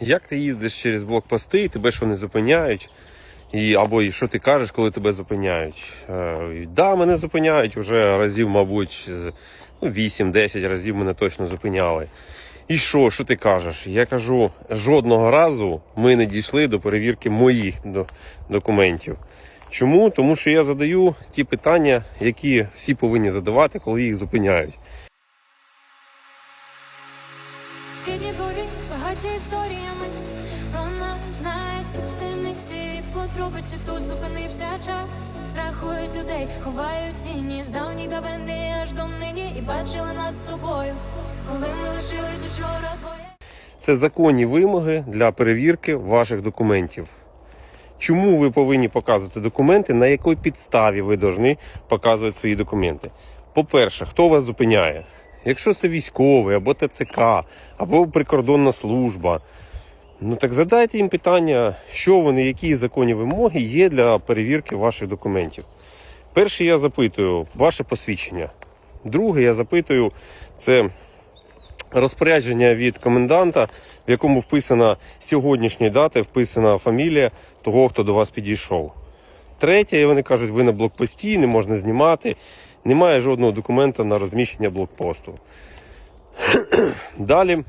як ти їздиш через блокпости, і тебе що не зупиняють, і, або і що ти кажеш, коли тебе зупиняють. Е, да, мене зупиняють вже разів, мабуть, е, ну, 8-10 разів мене точно зупиняли. І що, що ти кажеш? Я кажу, жодного разу ми не дійшли до перевірки моїх документів. Чому? Тому що я задаю ті питання, які всі повинні задавати, коли їх зупиняють. Багаті історіями про нас знають всі темниці. Подробиці тут зупинився час. Рахують людей, ховають тіні з давніх давини аж до нині. І бачили нас з тобою, коли ми лишились учора двоє. Це законні вимоги для перевірки ваших документів. Чому ви повинні показувати документи, на якій підставі ви повинні показувати свої документи? По-перше, хто вас зупиняє? Якщо це військовий, або ТЦК, або прикордонна служба, ну так задайте їм питання, що вони, які законні вимоги є для перевірки ваших документів. Перше, я запитую ваше посвідчення. Друге, я запитую, це розпорядження від коменданта, в якому вписана з сьогоднішньої дати, вписана фамілія того, хто до вас підійшов. Третє, вони кажуть, ви на блокпості, не можна знімати. Немає жодного документа на розміщення блокпосту. Далі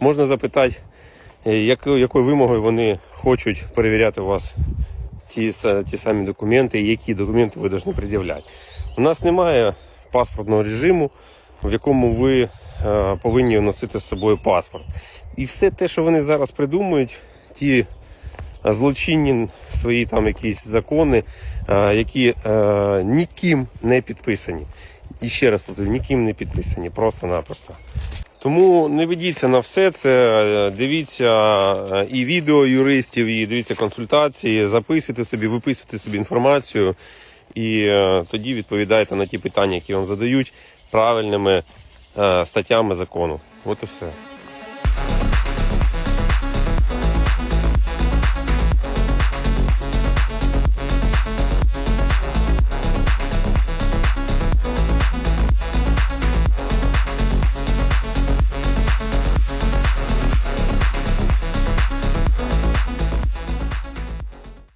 можна запитати, е, якою, якою вимогою вони хочуть перевіряти у вас ті, ті самі документи, і які документи ви повинні пред'являти. У нас немає паспортного режиму, в якому ви е, повинні носити з собою паспорт. І все те, що вони зараз придумують, ті злочинні свої там якісь закони, е, які е, ніким не підписані. І ще раз ніким не підписані, просто-напросто. Тому не ведіться на все це. е, Дивіться і відео юристів, і дивіться консультації, записуйте собі, виписуйте собі інформацію, і тоді відповідайте на ті питання, які вам задають правильними статтями закону. От і все.